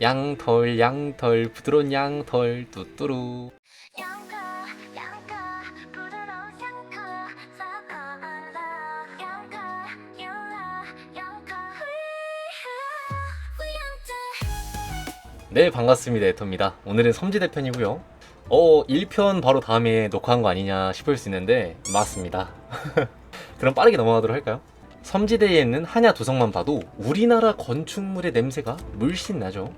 양털 양털 부드러운 양털 뚜뚜루. 양가 양가 부드러운 향토 사하라. 양가 양가 양가 후양자. 네 반갑습니다 에토입니다. 오늘은 섬지 대 편이고요. 어 1편 바로 다음에 녹화한 거 아니냐 싶을 수 있는데 맞습니다. 그럼 빠르게 넘어가도록 할까요? 섬지대에 있는 한야 도성만 봐도 우리나라 건축물의 냄새가 물씬 나죠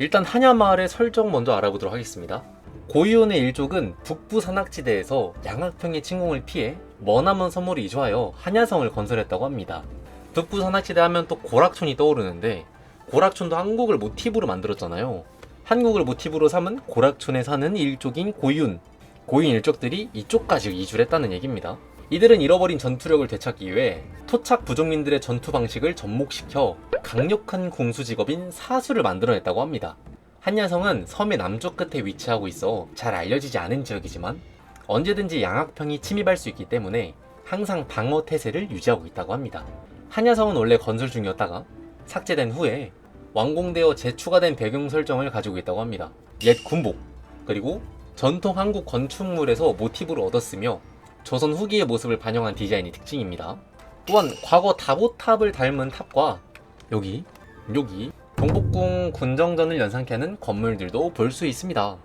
일단 한야 마을의 설정 먼저 알아보도록 하겠습니다 고이온의 일족은 북부 산악지대에서 양악평의 침공을 피해 머나먼 섬으로 이주하여 한야성을 건설했다고 합니다 북부 산악지대 하면 또 고락촌이 떠오르는데 고락촌도 한국을 모티브로 만들었잖아요. 한국을 모티브로 삼은 고락촌에 사는 일족인 고윤. 고윤 일족들이 이쪽까지 이주를 했다는 얘기입니다. 이들은 잃어버린 전투력을 되찾기 위해 토착 부족민들의 전투 방식을 접목시켜 강력한 공수 직업인 사수를 만들어냈다고 합니다. 한야성은 섬의 남쪽 끝에 위치하고 있어 잘 알려지지 않은 지역이지만 언제든지 양악평이 침입할 수 있기 때문에 항상 방어 태세를 유지하고 있다고 합니다. 한야성은 원래 건설 중이었다가 삭제된 후에 완공되어 재추가된 배경 설정을 가지고 있다고 합니다. 옛 군복, 그리고 전통 한국 건축물에서 모티브를 얻었으며 조선 후기의 모습을 반영한 디자인이 특징입니다. 또한 과거 다보탑을 닮은 탑과 여기, 여기 경복궁 군정전을 연상케 하는 건물들도 볼 수 있습니다.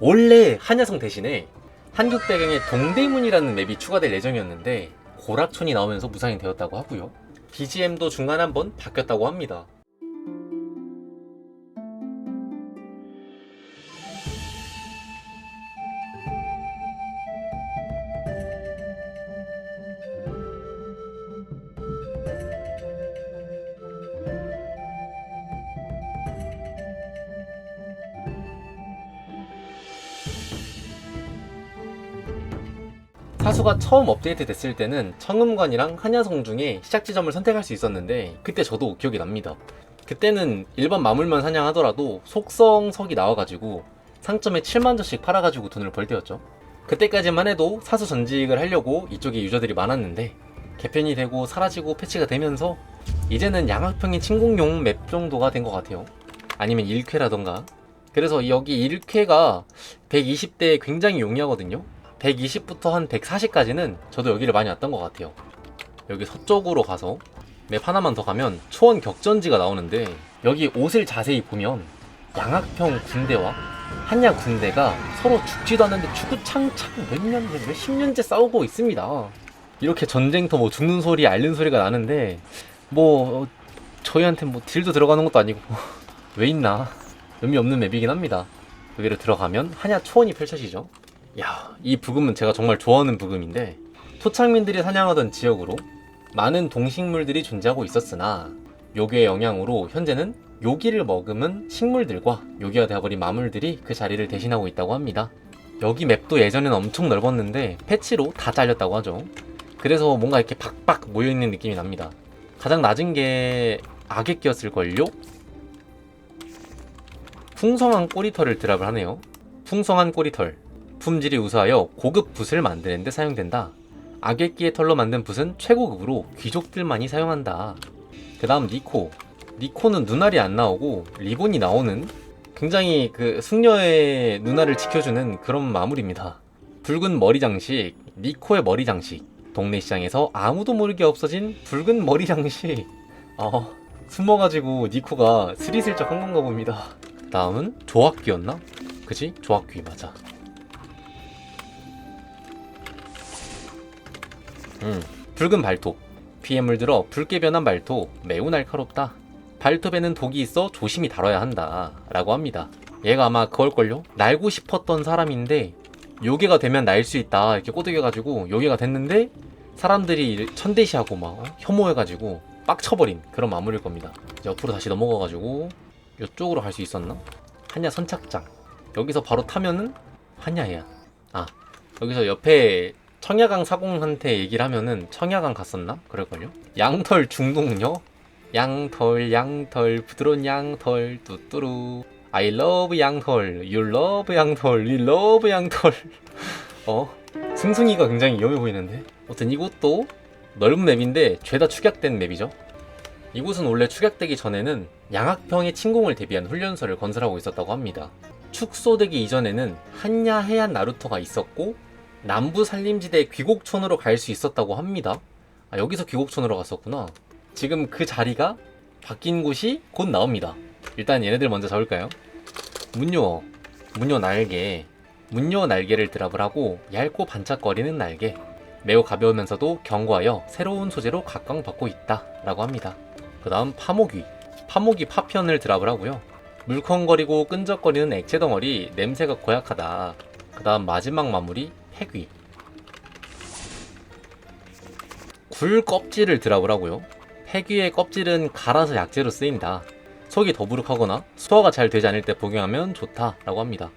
원래 한야성 대신에 한국 배경의 동대문이라는 맵이 추가될 예정이었는데 고락촌이 나오면서 무상이 되었다고 하고요. BGM도 중간에 한번 바뀌었다고 합니다. 사수가 처음 업데이트 됐을 때는 청음관이랑 한야성 중에 시작 지점을 선택할 수 있었는데 그때 저도 기억이 납니다. 그때는 일반 마물만 사냥하더라도 속성석이 나와가지고 상점에 7만전씩 팔아가지고 돈을 벌 때였죠. 그때까지만 해도 사수 전직을 하려고 이쪽에 유저들이 많았는데 개편이 되고 사라지고 패치가 되면서 이제는 양학평이 침공용 맵 정도가 된 것 같아요. 아니면 1쾌라던가. 그래서 여기 1쾌가 120대에 굉장히 용이하거든요. 120부터 한 140까지는 저도 여기를 많이 왔던 것 같아요. 여기 서쪽으로 가서 맵 하나만 더 가면 초원 격전지가 나오는데 여기 옷을 자세히 보면 양학평 군대와 한야 군대가 서로 죽지도 않는데 주구창창 몇 년, 몇십 년째 싸우고 있습니다. 이렇게 전쟁터 뭐 죽는 소리, 앓는 소리가 나는데 뭐 어, 저희한테 뭐 딜도 들어가는 것도 아니고 왜 있나 의미 없는 맵이긴 합니다. 여기를 들어가면 한야 초원이 펼쳐지죠. 야, 이 부금은 제가 정말 좋아하는 부금인데 토착민들이 사냥하던 지역으로 많은 동식물들이 존재하고 있었으나 요괴의 영향으로 현재는 요기를 머금은 식물들과 요기가 되어버린 마물들이 그 자리를 대신하고 있다고 합니다. 여기 맵도 예전에는 엄청 넓었는데 패치로 다 잘렸다고 하죠. 그래서 뭔가 이렇게 박박 모여있는 느낌이 납니다. 가장 낮은 게 악액기였을걸요? 풍성한 꼬리털을 드랍을 하네요. 풍성한 꼬리털. 품질이 우수하여 고급 붓을 만드는 데 사용된다. 악액기의 털로 만든 붓은 최고급으로 귀족들만이 사용한다. 그 다음 니코. 니코는 눈알이 안 나오고 리본이 나오는 굉장히 그 숙녀의 눈알을 지켜주는 그런 마물입니다. 붉은 머리 장식, 니코의 머리 장식. 동네 시장에서 아무도 모르게 없어진 붉은 머리 장식. 어, 숨어가지고 니코가 스리슬쩍 한 건가 봅니다. 다음은 조합귀였나? 그지? 조합귀 맞아. 음, 붉은 발톱. 피에 물들어 붉게 변한 발톱 매우 날카롭다. 발톱에는 독이 있어 조심히 다뤄야 한다. 라고 합니다. 얘가 아마 그걸걸요? 날고 싶었던 사람인데 요괴가 되면 날 수 있다. 이렇게 꼬드겨가지고 요괴가 됐는데 사람들이 천대시하고 막 어? 혐오해가지고 빡쳐버린 그런 마무리일 겁니다. 옆으로 다시 넘어가가지고 이쪽으로 갈 수 있었나? 한야 선착장. 여기서 바로 타면은 한야야. 아 여기서 옆에 청야강 사공한테 얘기를 하면은 청야강 갔었나? 그럴걸요? 양털 중독녀? 양털 양털 부드러운 양털 뚜뚜루 I love 양털 You love 양털 You love 양털 어? 승승이가 굉장히 위험해 보이는데 아무튼 이것도 넓은 맵인데 죄다 축약된 맵이죠 이곳은 원래 추격되기 전에는 양학평의 침공을 대비한 훈련소를 건설하고 있었다고 합니다. 축소되기 이전에는 한야 해안 나루터가 있었고 남부 산림지대 귀곡촌으로 갈 수 있었다고 합니다. 아, 여기서 귀곡촌으로 갔었구나. 지금 그 자리가 바뀐 곳이 곧 나옵니다. 일단 얘네들 먼저 잡을까요? 문요, 문요 날개, 문요 날개를 드랍을 하고 얇고 반짝거리는 날개. 매우 가벼우면서도 견고하여 새로운 소재로 각광받고 있다 라고 합니다. 그 다음 파모귀. 파모귀 파편을 드랍을 하고요. 물컹거리고 끈적거리는 액체 덩어리 냄새가 고약하다. 그 다음 마지막 마무리 폐귀. 굴 껍질을 하고요. 폐귀의 껍질은 갈아서 약재로 쓰인다. 속이 더부룩하거나 소화가 잘 되지 않을 때 복용하면 좋다라고 합니다.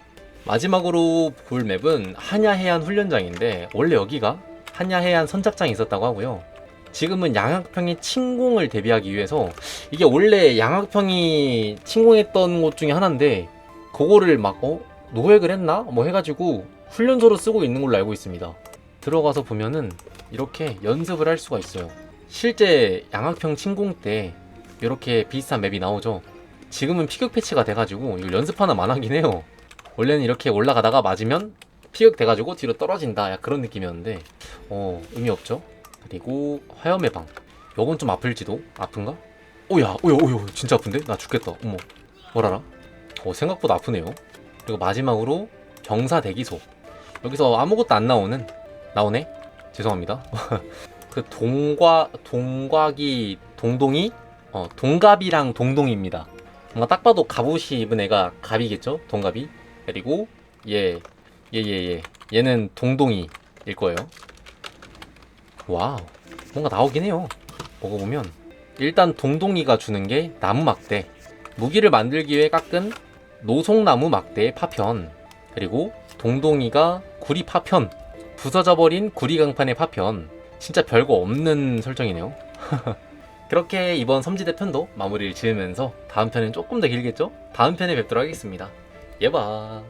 마지막으로 볼 맵은 한야해안 훈련장인데 원래 여기가 한야해안 선착장이 있었다고 하고요. 지금은 양학평의 침공을 대비하기 위해서 이게 원래 양학평이 침공했던 곳 중에 하나인데 그거를 막 어? 노획을 했나? 뭐 해가지고 훈련소로 쓰고 있는 걸로 알고 있습니다. 들어가서 보면은 이렇게 연습을 할 수가 있어요. 실제 양학평 침공 때 이렇게 비슷한 맵이 나오죠. 지금은 피격 패치가 돼가지고 이거 연습하나 만하긴 해요. 원래는 이렇게 올라가다가 맞으면 피격 돼가지고 뒤로 떨어진다. 약 그런 느낌이었는데 어 의미 없죠. 그리고 화염의 방. 요건 좀 아플지도 아픈가? 오야 오야 오야 진짜 아픈데? 나 죽겠다. 어머 뭐라라? 어 생각보다 아프네요. 그리고 마지막으로 경사 대기소. 여기서 아무것도 안 나오는 나오네. 죄송합니다. 그 동과 동곽이 동동이 어 동갑이랑 동동입니다. 뭔가 딱 봐도 갑옷이 입은 애가 갑이겠죠? 동갑이. 그리고 얘 얘 얘 얘 얘 는 동동이일 거예요. 와우 뭔가 나오긴 해요. 먹어보면 일단 동동이가 주는 게 나무 막대 무기를 만들기 위해 깎은 노송나무 막대의 파편 그리고 동동이가 구리 파편 부서져 버린 구리 강판의 파편 진짜 별거 없는 설정이네요. 그렇게 이번 섬지대 편도 마무리를 지으면서 다음 편은 조금 더 길겠죠? 다음 편에 뵙도록 하겠습니다. 예바.